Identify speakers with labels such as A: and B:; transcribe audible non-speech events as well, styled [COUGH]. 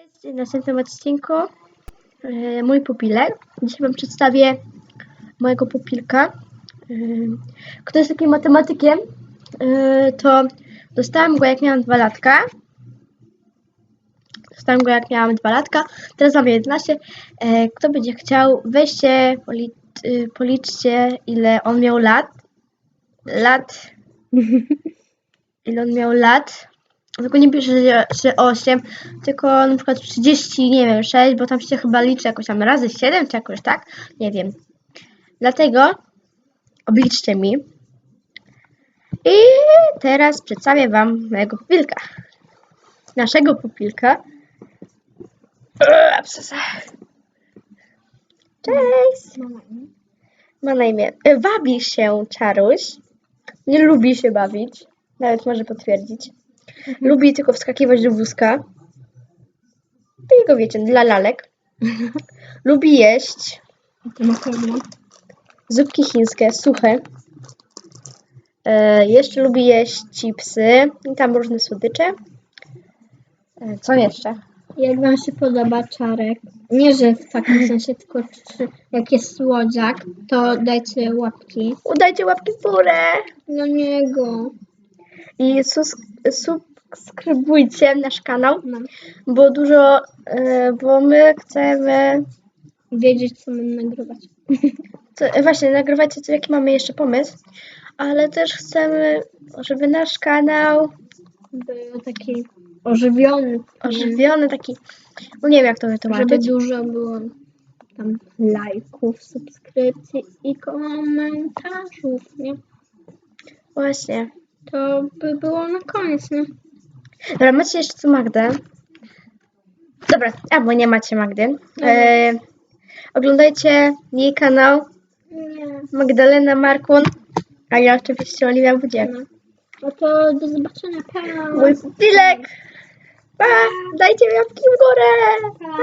A: W następnym odcinku e, mój pupilek. Dzisiaj Wam przedstawię mojego pupilka. E, Kto jest takim matematykiem, e, to dostałam go jak miałam 2 latka. Dostałam go jak miałam 2 latka, teraz mam 11. E, Kto będzie chciał, weźcie, poli, policzcie ile on miał lat. Lat. [LAUGHS] Ile on miał lat. Tylko nie pisze, że 8, tylko na przykład 30, nie wiem, 6, bo tam się chyba liczy jakoś tam razy 7 czy jakoś tak, nie wiem. Dlatego obliczcie mi. I teraz przedstawię Wam mojego pupilka. Naszego pupilka. Eee. Cześć! Ma na imię. e, Bawi się Czaruś. Nie lubi się bawić. Nawet może potwierdzić. Lubi tylko wskakiwać do wózka. Tylko wiecie, dla lalek. [LAUGHS] Lubi jeść zupki chińskie, suche. E, jeszcze lubi jeść chipsy i tam różne słodycze. E, co jeszcze?
B: Jak wam się podoba czarek, nie że w takim sensie, tylko czy, jak jest słodziak, to dajcie łapki
A: Udajcie łapki w górę
B: do niego.
A: I subskrybujcie nasz kanał,
B: No.
A: bo dużo, e, bo my chcemy
B: Wiedzieć, co mam nagrywać. [LAUGHS]
A: E, właśnie, nagrywajcie, co, jaki mamy jeszcze pomysł, ale też chcemy, żeby nasz kanał
B: Był taki ożywiony.
A: ożywiony, taki, no nie wiem jak to
B: Żeby
A: wytłumaczyć.
B: dużo było tam lajków, subskrypcji i komentarzów, nie?
A: Właśnie.
B: To by było na koniec, nie?
A: Dobra, macie jeszcze co Magdę? Dobra, albo nie macie Magdy. E, oglądajcie jej kanał
B: Nie.
A: Magdalena Markun, a ja oczywiście Oliwia Budziak.
B: No. No to do zobaczenia. Pa!
A: Mój pilek! Pa! Dajcie mi łapki w górę! Pa!